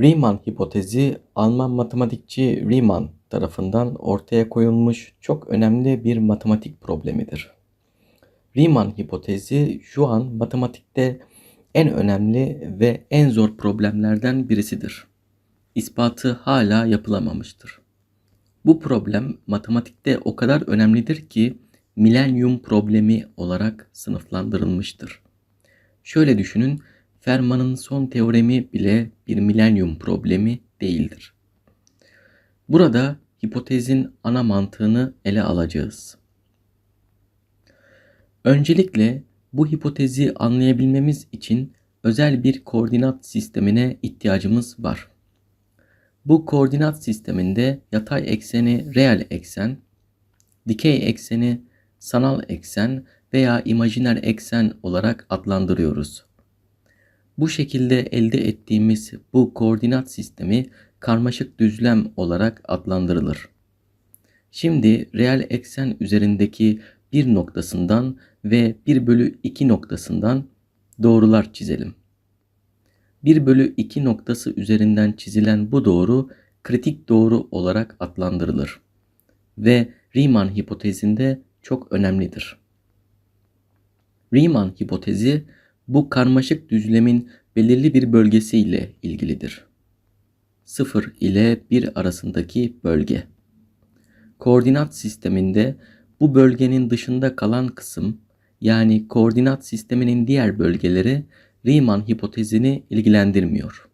Riemann hipotezi Alman matematikçi Riemann tarafından ortaya koyulmuş çok önemli bir matematik problemidir. Riemann hipotezi şu an matematikte en önemli ve en zor problemlerden birisidir. İspatı hala yapılamamıştır. Bu problem matematikte o kadar önemlidir ki milenyum problemi olarak sınıflandırılmıştır. Şöyle düşünün, Fermat'ın son teoremi bile bir milenyum problemi değildir. Burada hipotezin ana mantığını ele alacağız. Öncelikle bu hipotezi anlayabilmemiz için özel bir koordinat sistemine ihtiyacımız var. Bu koordinat sisteminde yatay ekseni reel eksen, dikey ekseni sanal eksen veya imajiner eksen olarak adlandırıyoruz. Bu şekilde elde ettiğimiz bu koordinat sistemi karmaşık düzlem olarak adlandırılır. Şimdi reel eksen üzerindeki bir noktasından ve 1 bölü 2 noktasından doğrular çizelim. 1 bölü 2 noktası üzerinden çizilen bu doğru kritik doğru olarak adlandırılır ve Riemann hipotezinde çok önemlidir. Riemann hipotezi bu karmaşık düzlemin belirli bir bölgesiyle ilgilidir. 0 ile 1 arasındaki bölge. Koordinat sisteminde bu bölgenin dışında kalan kısım yani koordinat sisteminin diğer bölgeleri Riemann hipotezini ilgilendirmiyor.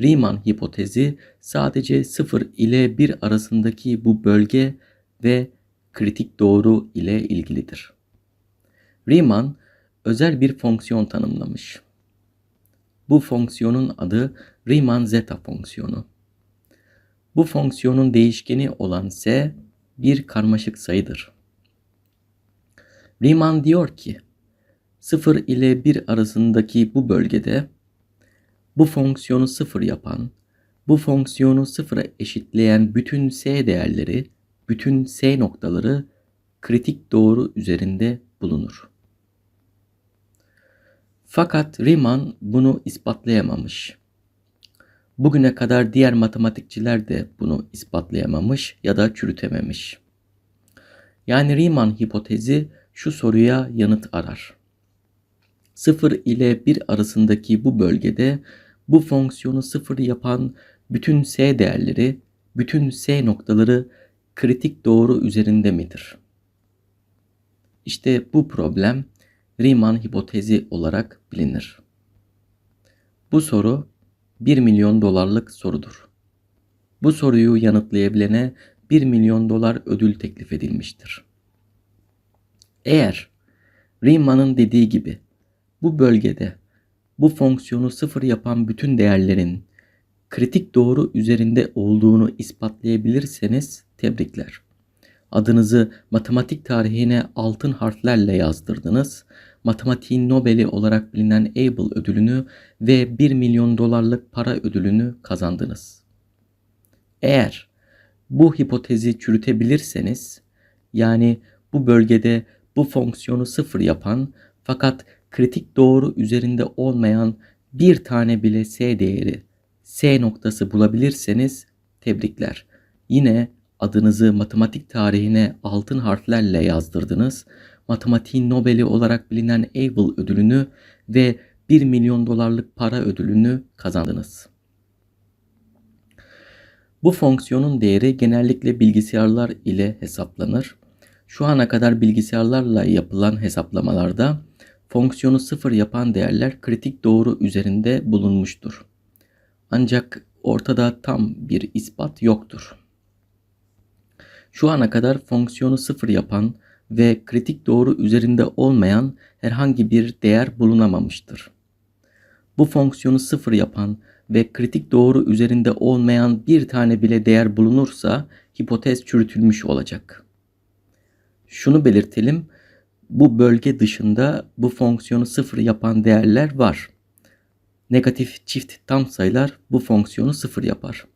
Riemann hipotezi sadece 0 ile 1 arasındaki bu bölge ve kritik doğru ile ilgilidir. Riemann özel bir fonksiyon tanımlamış. Bu fonksiyonun adı Riemann zeta fonksiyonu. Bu fonksiyonun değişkeni olan s bir karmaşık sayıdır. Riemann diyor ki 0 ile 1 arasındaki bu bölgede bu fonksiyonu 0 yapan, bu fonksiyonu 0'a eşitleyen bütün s değerleri, bütün s noktaları kritik doğru üzerinde bulunur. Fakat Riemann bunu ispatlayamamış. Bugüne kadar diğer matematikçiler de bunu ispatlayamamış ya da çürütememiş. Yani Riemann hipotezi şu soruya yanıt arar. 0 ile 1 arasındaki bu bölgede bu fonksiyonu 0 yapan bütün s değerleri, bütün s noktaları kritik doğru üzerinde midir? İşte bu problem Riemann hipotezi olarak bilinir. Bu soru 1 milyon dolarlık sorudur. Bu soruyu yanıtlayabilene 1 milyon dolar ödül teklif edilmiştir. Eğer Riemann'ın dediği gibi bu bölgede bu fonksiyonu sıfır yapan bütün değerlerin kritik doğru üzerinde olduğunu ispatlayabilirseniz tebrikler. Adınızı matematik tarihine altın harflerle yazdırdınız. Matematiğin Nobel'i olarak bilinen Abel ödülünü ve 1 milyon dolarlık para ödülünü kazandınız. Eğer bu hipotezi çürütebilirseniz yani bu bölgede bu fonksiyonu sıfır yapan fakat kritik doğru üzerinde olmayan bir tane bile s değeri s noktası bulabilirseniz tebrikler. Yine adınızı matematik tarihine altın harflerle yazdırdınız. Matematiğin Nobel'i olarak bilinen Abel ödülünü ve 1 milyon dolarlık para ödülünü kazandınız. Bu fonksiyonun değeri genellikle bilgisayarlar ile hesaplanır. Şu ana kadar bilgisayarlarla yapılan hesaplamalarda fonksiyonu sıfır yapan değerler kritik doğru üzerinde bulunmuştur. Ancak ortada tam bir ispat yoktur. Şu ana kadar fonksiyonu sıfır yapan ve kritik doğru üzerinde olmayan herhangi bir değer bulunamamıştır. Bu fonksiyonu sıfır yapan ve kritik doğru üzerinde olmayan bir tane bile değer bulunursa hipotez çürütülmüş olacak. Şunu belirtelim, bu bölge dışında bu fonksiyonu sıfır yapan değerler var. Negatif çift tam sayılar bu fonksiyonu sıfır yapar.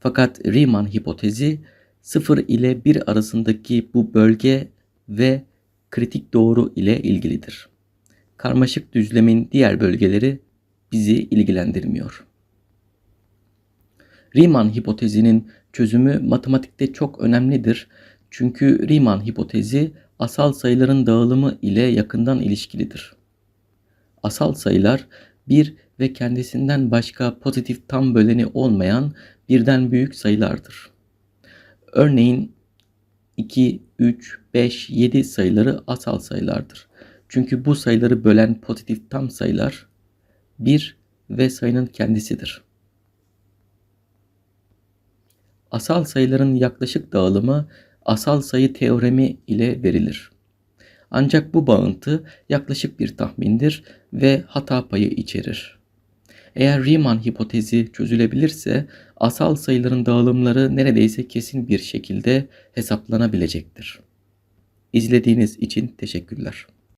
Fakat Riemann hipotezi 0 ile 1 arasındaki bu bölge ve kritik doğru ile ilgilidir. Karmaşık düzlemin diğer bölgeleri bizi ilgilendirmiyor. Riemann hipotezinin çözümü matematikte çok önemlidir. Çünkü Riemann hipotezi asal sayıların dağılımı ile yakından ilişkilidir. Asal sayılar bir ve kendisinden başka pozitif tam böleni olmayan birden büyük sayılardır. Örneğin 2, 3, 5, 7 sayıları asal sayılardır. Çünkü bu sayıları bölen pozitif tam sayılar 1 ve sayının kendisidir. Asal sayıların yaklaşık dağılımı asal sayı teoremi ile verilir. Ancak bu bağıntı yaklaşık bir tahmindir ve hata payı içerir. Eğer Riemann hipotezi çözülebilirse asal sayıların dağılımları neredeyse kesin bir şekilde hesaplanabilecektir. İzlediğiniz için teşekkürler.